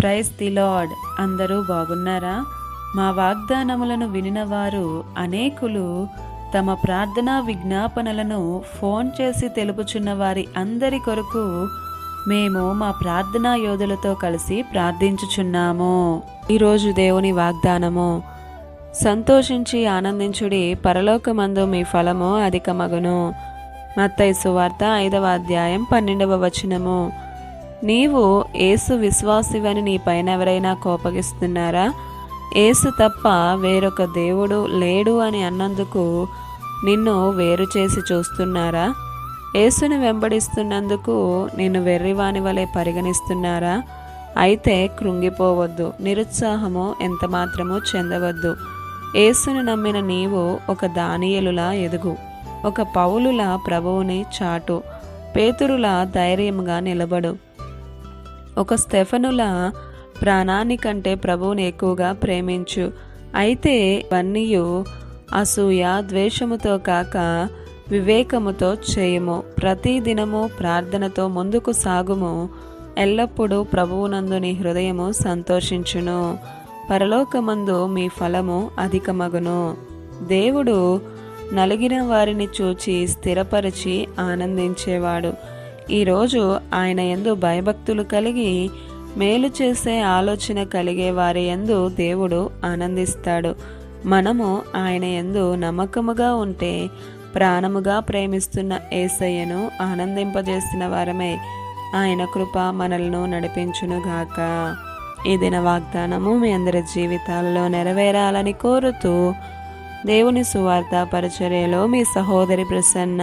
Praise the lord. అందరూ బాగున్నారా? మా వాగ్దానములను వినినవారు అనేకులు తమ ప్రార్థనా విజ్ఞాపనలను ఫోన్ చేసి తెలుపుచున్న వారి అందరి కొరకు మేము మా ప్రార్థనా యోధులతో కలిసి ప్రార్థించుచున్నాము. ఈరోజు దేవుని వాగ్దానము సంతోషించి ఆనందించుడి పరలోకమందు మీ ఫలము అధికమగును. మత్తయి సువార్త ఐదవ అధ్యాయం పన్నెండవ వచనము. నీవు ఏసు విశ్వాసివని నీ పైన ఎవరైనా కోపగిస్తున్నారా? ఏసు తప్ప వేరొక దేవుడు లేడు అని అన్నందుకు నిన్ను వేరు చేసి చూస్తున్నారా? యేసుని వెంబడిస్తున్నందుకు నిన్ను వెర్రివాని వలె పరిగణిస్తున్నారా? అయితే కృంగిపోవద్దు నిరుత్సాహము ఎంత మాత్రము చెందవద్దు. ఏసును నమ్మిన నీవు ఒక దానియలులా ఎదుగు ఒక పౌలుల ప్రభువుని చాటు పేతురులా ధైర్యముగా నిలబడు. ఒక స్టెఫనుల ప్రాణానికంటే ప్రభువుని ఎక్కువగా ప్రేమించు. అయితే ఇవన్నీయు అసూయ ద్వేషముతో కాక వివేకముతో చేయము. ప్రతి దినము ప్రార్థనతో ముందుకు సాగుము. ఎల్లప్పుడూ ప్రభువునందు నీ హృదయము సంతోషించును. పరలోకమందు మీ ఫలము అధికమగును. దేవుడు నలిగిన వారిని చూచి స్థిరపరిచి ఆనందించేవాడు. ఈరోజు ఆయన ఎందు భయభక్తులు కలిగి మేలు చేసే ఆలోచన కలిగే వారి ఎందు దేవుడు ఆనందిస్తాడు. మనము ఆయన ఎందు నమ్మకముగా ఉంటే ప్రాణముగా ప్రేమిస్తున్న ఏసయ్యను ఆనందింపజేసిన వారమే ఆయన కృప మనలను నడిపించునుగాక ఈ దిన వాగ్దానము మీ అందరి జీవితాలలో నెరవేరాలని కోరుతూ దేవుని సువార్త పరిచర్యలో మీ సహోదరి ప్రసన్న